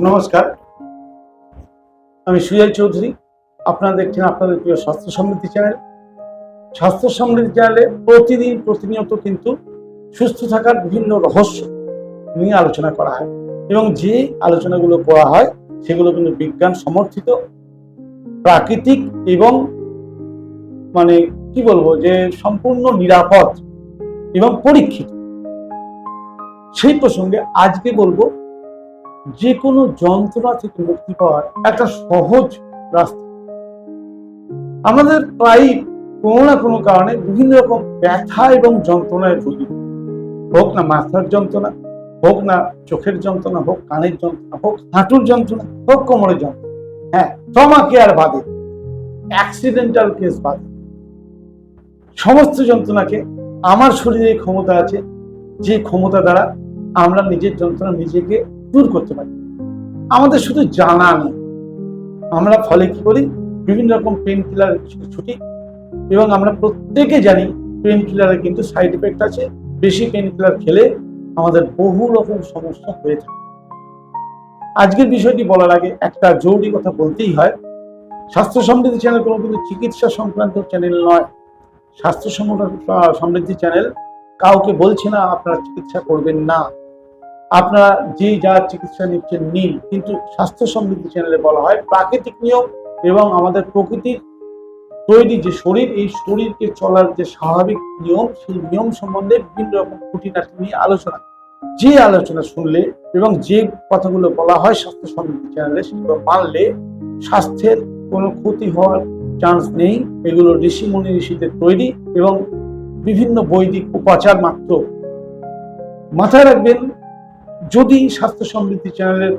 নমস্কার। আমি সুজয় চৌধুরী, আপনারা দেখছেন আপনাদের প্রিয় স্বাস্থ্য সমৃদ্ধি চ্যানেল। স্বাস্থ্য সমৃদ্ধি চ্যানেলে প্রতিদিন প্রতিনিয়ত কিন্তু সুস্থ থাকার বিভিন্ন রহস্য নিয়ে আলোচনা করা হয় এবং যে আলোচনাগুলো করা হয় সেগুলো কিন্তু বিজ্ঞান সমর্থিত, প্রাকৃতিক এবং মানে কি বলব যে সম্পূর্ণ নিরাপদ এবং পরীক্ষিত। সেই প্রসঙ্গে আজকে বলব যে কোনো যন্ত্রণা থেকে মুক্তি পাওয়ার একটা সহজ রাস্তা। আমাদের প্রায় কোনো না কোনো কারণে বিভিন্ন রকম ব্যথা এবং যন্ত্রণায় ভুগি। হোক না মাথার যন্ত্রণা, হোক না চোখের যন্ত্রণা, হোক কানের যন্ত্রণা, হোক হাঁটুর যন্ত্রণা, হোক কোমরের যন্ত্রণা। হ্যাঁ ট্রমা কেয়ার বাদে, অ্যাক্সিডেন্টাল কেস বাদে, সমস্ত যন্ত্রণাকে আমার শরীরে ক্ষমতা আছে, যে ক্ষমতা দ্বারা আমরা নিজের যন্ত্রণা নিজেকে দূর করতে পারি। আমাদের শুধু জানা নেই। আমরা ফলে কি করি? বিভিন্ন রকম পেন কিলার ছুটি এবং আমরা প্রত্যেকে জানি পেন কিলারের কিন্তু সাইড এফেক্ট আছে। বেশি পেন কিলার খেলে আমাদের বহু রকম সমস্যা হয়ে থাকে। আজকের বিষয়টি বলার আগে একটা জরুরি কথা বলতেই হয়। স্বাস্থ্য সমৃদ্ধি চ্যানেল কোনো কিন্তু চিকিৎসা সংক্রান্ত চ্যানেল নয়। স্বাস্থ্য সম- সমৃদ্ধি চ্যানেল কাউকে বলছে না আপনারা চিকিৎসা করবেন না। আপনারা যে যা চিকিৎসা নিচ্ছেন নিন। কিন্তু স্বাস্থ্য সমৃদ্ধি চ্যানেলে বলা হয় প্রাকৃতিক নিয়ম এবং আমাদের প্রকৃতির তৈরি যে শরীর, এই শরীরকে চলার যে স্বাভাবিক নিয়ম, সেই নিয়ম সম্বন্ধে বিভিন্ন রকম খুঁটিনাটি নিয়ে আলোচনা। যে আলোচনা শুনলে এবং যে কথাগুলো বলা হয় স্বাস্থ্য সমৃদ্ধি চ্যানেলে সেগুলো মানলে স্বাস্থ্যের কোনো ক্ষতি হওয়ার চান্স নেই। এগুলো ঋষি মুনি ঋষিদের তৈরি এবং বিভিন্ন বৈদিক উপাচার মাত্র। মাথায় রাখবেন যদি স্বাস্থ্য সমৃদ্ধি চ্যানেলের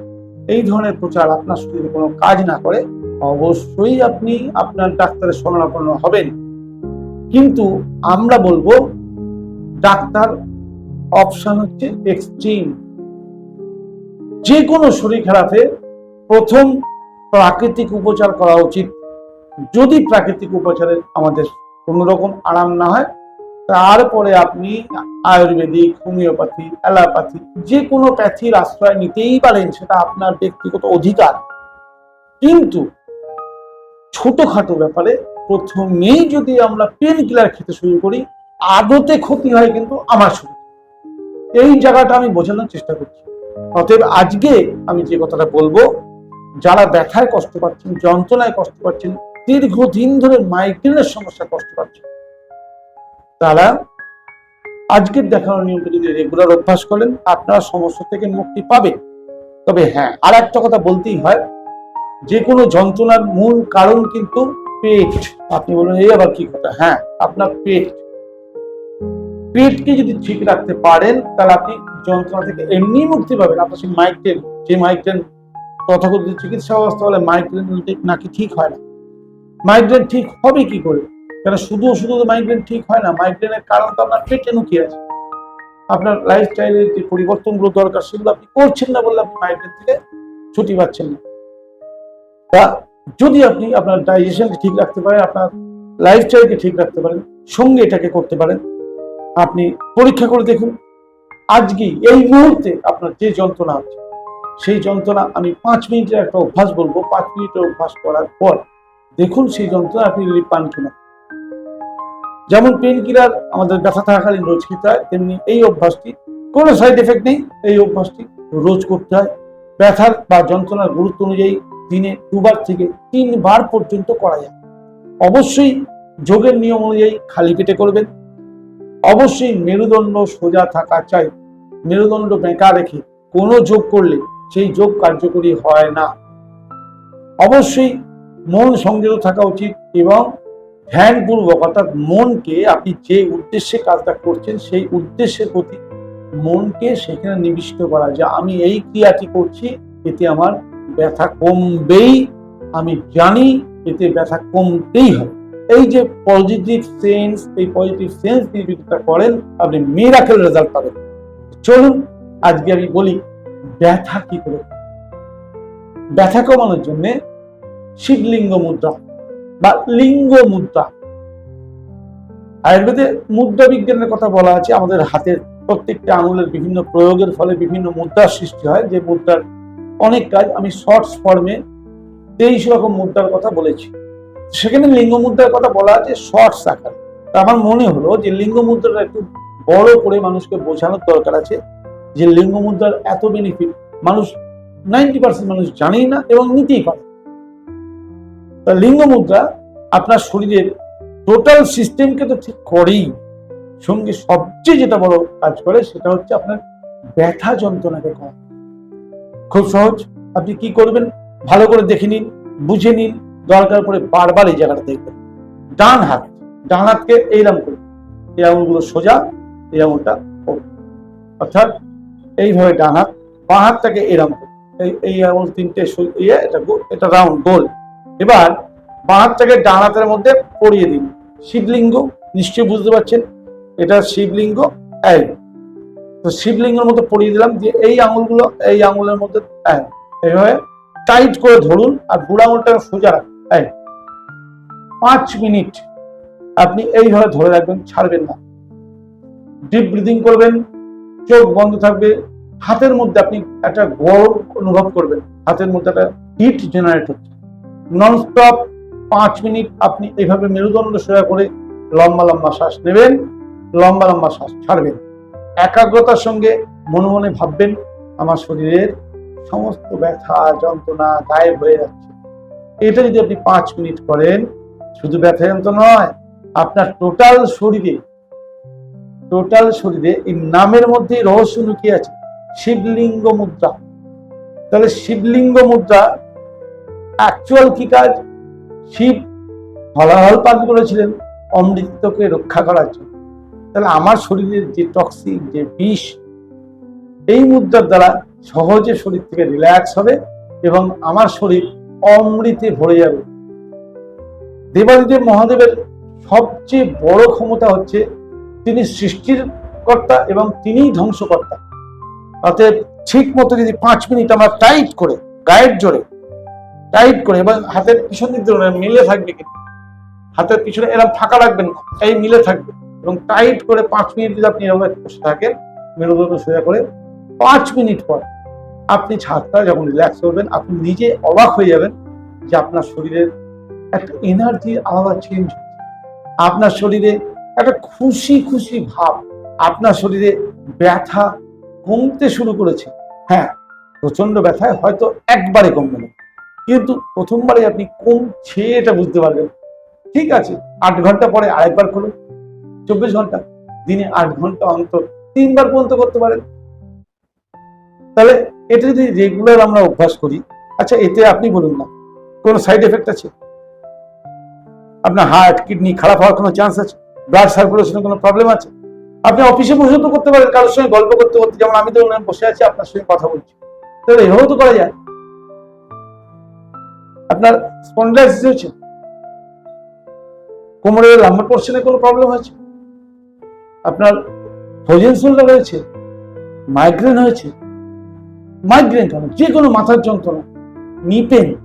এই ধরনের প্রচার আপনার শরীরে কোনো কাজ না করে, অবশ্যই আপনি আপনার ডাক্তারের শরণাপন্ন হবেন। কিন্তু আমরা বলব, ডাক্তার অপশন হচ্ছে এক্সট্রিম যে কোনো শরীর খারাপে প্রথম প্রাকৃতিক উপচার করা উচিত। যদি প্রাকৃতিক উপচারে আমাদের কোনো রকম আরাম না হয় তারপরে আপনি আয়ুর্বেদিক, হোমিওপ্যাথি, অ্যালোপ্যাথি যে কোনো প্যাথির আশ্রয় নিতেই পারেন, সেটা আপনার ব্যক্তিগত অধিকার। কিন্তু ছোটখাটো ব্যাপারে প্রথমেই যদি আমরা পেন কিলার খেতে শুরু করি, আদতে ক্ষতি হয় কিন্তু আমার শরীর। এই জায়গাটা আমি বোঝানোর চেষ্টা করছি। অতএব আজকে আমি যে কথাটা বলব, যারা ব্যথায় কষ্ট পাচ্ছেন, যন্ত্রণায় কষ্ট পাচ্ছেন, দীর্ঘদিন ধরে মাইগ্রেনের সমস্যা কষ্ট পাচ্ছেন তারা আজকের দেখানো নিয়মটা যদি রেগুলার অভ্যাস করেন, আপনারা সমস্যা থেকে মুক্তি পাবেন। তবে হ্যাঁ আর একটা কথা বলতেই হয় যে কোনো যন্ত্রণার মূল কারণ কিন্তু পেট। আপনি বলুন, এই আবার কি কথা? হ্যাঁ আপনার পেট। পেটকে যদি ঠিক রাখতে পারেন, তাহলে আপনি যন্ত্রণা থেকে এমনি মুক্তি পাবেন। আপনার সেই মাইগ্রেন যে মাইগ্রেন তথাকথিত চিকিৎসা ব্যবস্থা বলে মাইগ্রেন নাকি ঠিক হয় না। মাইগ্রেন ঠিক হবে কি করে? কেন শুধু শুধু মাইগ্রেন ঠিক হয় না মাইগ্রেনের কারণ তো আপনার পেটে লুকিয়ে আছে। আপনার লাইফস্টাইলের যে পরিবর্তনগুলো দরকার, সেগুলো আপনি করছেন না বললে আপনি মাইগ্রেন থেকে ছুটি পাচ্ছেন না। তা যদি আপনি আপনার ডাইজেশনকে ঠিক রাখতে পারেন, আপনার লাইফস্টাইলকে ঠিক রাখতে পারেন, সঙ্গে এটাকে করতে পারেন, আপনি পরীক্ষা করে দেখুন। আজকেই এই মুহূর্তে আপনার যে যন্ত্রণা আছে, সেই যন্ত্রণা আমি পাঁচ মিনিটের একটা অভ্যাস বলব, পাঁচ মিনিটের অভ্যাস করার পর দেখুন সেই যন্ত্রণা আপনি রিলিফ পান কিনা। যেমন পেন কিলার আমাদের ব্যথা থাকাকালীন রোজ খেতে হয়, তেমনি এই অভ্যাসটি, কোনো সাইড এফেক্ট নেই, এই অভ্যাসটি রোজ করতে হয়। ব্যথার বা যন্ত্রণার গুরুত্ব অনুযায়ী দিনে দুবার থেকে তিনবার পর্যন্ত করা যায়। অবশ্যই যোগের নিয়ম অনুযায়ী খালি পেটে করবেন। অবশ্যই মেরুদণ্ড সোজা থাকা চাই। মেরুদণ্ড বেঁকা রেখে কোনো যোগ করলে সেই যোগ কার্যকরী হয় না। অবশ্যই মন সংযত থাকা উচিত এবং ধ্যানপূর্বক অর্থাৎ মনকে আপনি যে উদ্দেশ্যে কাজটা করছেন, সেই উদ্দেশ্যের প্রতি মনকে সেখানে নিবিষ্ট করা যে আমি এই ক্রিয়াটি করছি, এতে আমার ব্যথা কমবেই। আমি জানি এতে ব্যথা কমতেই হবে। এই যে পজিটিভ সেন্স এই পজিটিভ সেন্স দিয়ে যদি করেন, আপনি মিরাকেল রেজাল্ট পাবেন। চলুন, আজকে আমি বলি ব্যথা কি করে? ব্যথা কমানোর জন্য শিবলিঙ্গ মুদ্রা। বা লিঙ্গ মুদ্রা। আয়ুর্বেদে মুদ্রা বিজ্ঞানের কথা বলা আছে, আমাদের হাতের প্রত্যেকটা আঙুলের বিভিন্ন প্রয়োগের ফলে বিভিন্ন মুদ্রার সৃষ্টি হয়, যে মুদ্রার অনেক কাজ আমি শর্টস ফর্মে তেইশ রকম মুদ্রার কথা বলেছি। সেখানে লিঙ্গ মুদ্রার কথা বলা আছে শর্টস আকার। তা আমার মনে হলো যে লিঙ্গ মুদ্রাটা একটু বড় করে মানুষকে বোঝানোর দরকার আছে, যে লিঙ্গ মুদ্রার এত বেনিফিট মানুষ নাইনটি পার্সেন্ট মানুষ জানেই না এবং নিতেই পারে। তা লিঙ্গ মুদ্রা আপনার শরীরের টোটাল সিস্টেমকে তো ঠিক করেই সঙ্গে সবচেয়ে যেটা বড় কাজ করে সেটা হচ্ছে আপনার ব্যথা যন্ত্রণাকে কম খুব সহজ, আপনি কি করবেন? ভালো করে দেখে নিন, বুঝে নিন, দরকার পড়ে বারবার এই জায়গাটা দেখবেন। ডান হাত, ডান হাতকে এইরকম করুন এই আঙুলগুলো সোজা, এই আঙুলটা অর্থাৎ এইভাবে ডান হাত, বাঁ হাতটাকে এরম করুন এই এই আঙুল তিনটে ইয়ে এটা এটা রাউন্ড গোল। এবার বাঁ হাতটাকে ডান হাতের মধ্যে পরিয়ে দিন। শিবলিঙ্গ নিশ্চয়ই বুঝতে পারছেন এটা শিবলিঙ্গ এই। তো শিবলিঙ্গের মধ্যে পরিয়ে দিলাম যে এই আঙুলগুলো এই আঙুলের মধ্যে এই, এইভাবে টাইট করে ধরুন আর বুড়া আঙুলটাকে সোজা রাখুন পাঁচ মিনিট আপনি এইভাবে ধরে রাখবেন ছাড়বেন না। ডিপ ব্রিদিং করবেন চোখ বন্ধ থাকবে হাতের মধ্যে আপনি একটা গরম অনুভব করবেন। হাতের মধ্যে একটা হিট জেনারেট হচ্ছে। ননস্টপ পাঁচ মিনিট আপনি এইভাবে মেরুদণ্ড সোজা করে লম্বা লম্বা শ্বাস নেবেন, লম্বা লম্বা শ্বাস ছাড়বেন। একাগ্রতার সঙ্গে মনে মনে ভাববেন, আমার শরীরের সমস্ত ব্যথা, যন্ত্রণা গায়েব হয়ে যাচ্ছে। এটা যদি আপনি পাঁচ মিনিট করেন, শুধু ব্যথা যন্ত্রণা নয়, আপনার টোটাল শরীরে টোটাল শরীরে এই নামের মধ্যে রহস্য লুকিয়ে আছে, শিবলিঙ্গ মুদ্রা। তাহলে শিবলিঙ্গ মুদ্রা অ্যাকচুয়াল কি কাজ? শিব হলাহল পান করেছিলেন, অমৃতকে রক্ষা করার জন্য। তাহলে আমার শরীরের যে টক্সিক যে বিষ, এই মুদ্রার দ্বারা সহজে শরীর থেকে রিল্যাক্স হবে এবং আমার শরীর অমৃতে ভরে যাবে। দেবাদিদেব মহাদেবের সবচেয়ে বড় ক্ষমতা হচ্ছে তিনি সৃষ্টির কর্তা এবং তিনিই ধ্বংসকর্তা। অতএব ঠিক মতো যদি পাঁচ মিনিট আমরা টাইট করে গায়ের জোরে টাইট করে এবং হাতের পিছন দিক দিয়ে মিলে থাকবে কিন্তু হাতের পিছনে এরকম ফাঁকা রাখবেন এই মিলে থাকবে। এবং টাইট করে পাঁচ মিনিট যদি আপনি এরকম বসে থাকেন, মেরুদণ্ড সোজা করে পাঁচ মিনিট পর আপনি ছাদটা যখন রিল্যাক্স করবেন, আপনি নিজে অবাক হয়ে যাবেন যে আপনার শরীরের একটা এনার্জি আলাদা চেঞ্জ আপনার শরীরে একটা খুশি খুশি ভাব, আপনার শরীরে ব্যথা কমতে শুরু করেছে। হ্যাঁ প্রচণ্ড ব্যথায় হয়তো একবারে কমবে না। কিন্তু প্রথমবারে আপনি কমছে এটা বুঝতে পারবেন। ঠিক আছে, আট ঘণ্টা পরে আরেকবার করুন চব্বিশ ঘণ্টা, দিনে আট ঘণ্টা অন্তর তিনবার পর্যন্ত করতে পারেন। তাহলে এটা যদি রেগুলার আমরা অভ্যাস করি আচ্ছা এতে আপনি বলুন না, কোনো সাইড এফেক্ট আছে? আপনার হার্ট কিডনি খারাপ হওয়ার কোনো চান্স আছে? ব্লাড সার্কুলেশনের কোনো প্রবলেম আছে? আপনি অফিসে বসে তো করতে পারেন, কারোর সঙ্গে গল্প করতে করতে। যেমন আমি তো বসে আছি, আপনার সঙ্গে কথা বলছি। তাহলে এভাবেও তো করা যায়। আপনার স্পন্ডাইসিস হয়েছে? কোমরের লাম্বার পোর্শনে কোনো প্রবলেম হয়েছে? আপনার ফোজেন শোল্ডার হয়েছে মাইগ্রেন হয়েছে? মাইগ্রেন কেন? যে কোনো মাথার যন্ত্রণা নিপেন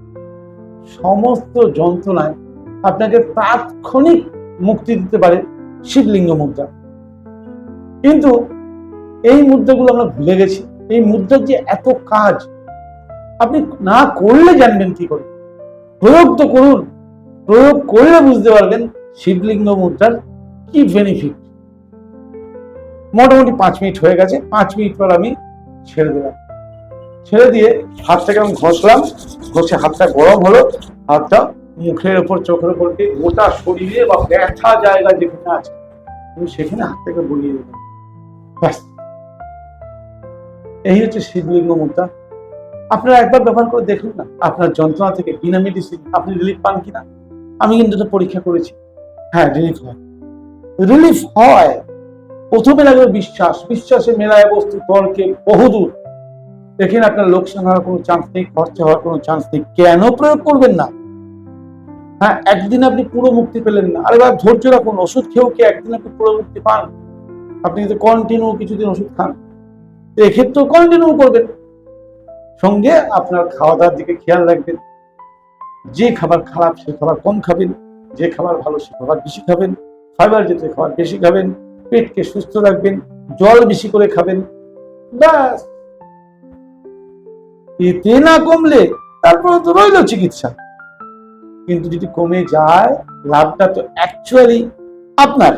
সমস্ত যন্ত্রণায় আপনাকে তাৎক্ষণিক মুক্তি দিতে পারে শিবলিঙ্গ মুদ্রা। কিন্তু এই মুদ্রাগুলো আমরা ভুলে গেছি। এই মুদ্রার যে এত কাজ, আপনি না করলে জানবেন কি করে? প্রয়োগ তো করুন। প্রয়োগ করলে বুঝতে পারবেন শিবলিঙ্গ মুদ্রার কি বেনিফিট মোটামুটি পাঁচ মিনিট হয়ে গেছে, পাঁচ মিনিট পর আমি ছেড়ে দিলাম। ছেড়ে দিয়ে হাতটাকে আমি ঘষলাম, ঘষে হাতটা গরম হলো, হাতটা মুখের উপর চোখের উপর দিয়ে গোটা শরীরে বা ব্যথা জায়গা যেখানে আছে, আমি সেখানে হাতটাকে বলিয়ে দিলাম। ব্যাস। এই হচ্ছে শিবলিঙ্গ মুদ্রা। আপনারা একবার ব্যবহার করে দেখুন না আপনার যন্ত্রণা থেকে বিনা মেডিসিন আপনি রিলিফ পান কিনা। আমি কিন্তু এটা পরীক্ষা করেছি। হ্যাঁ রিলিফ হয়। রিলিফ হয় প্রথমে লাগবে বিশ্বাস। বিশ্বাসে মেলায় বস্তু তর্কে বহুদূর। দেখেন আপনার লোকসান হওয়ার কোনো চান্স নেই খরচা হওয়ার কোনো চান্স নেই। কেন প্রয়োগ করবেন না? হ্যাঁ একদিন আপনি পুরো মুক্তি পেলেন না। আরে ধৈর্য রাখুন ওষুধ খেয়েও কি একদিন আপনি পুরো মুক্তি পান? আপনি যদি কন্টিনিউ কিছুদিন ওষুধ খান এক্ষেত্রেও কন্টিনিউ করবেন। সঙ্গে আপনার খাওয়া দাওয়ার দিকে খেয়াল রাখবেন। যে খাবার খারাপ সে খাবার কম খাবেন, যে খাবার ভালো সে খাবার বেশি খাবেন ফাইবার জাতীয় খাবার বেশি খাবেন, পেটকে সুস্থ রাখবেন, জল বেশি করে খাবেন, ব্যাস। এতে না কমলে তারপরে তো রইল চিকিৎসা। কিন্তু যদি কমে যায়, লাভটা তো অ্যাকচুয়ালি আপনার।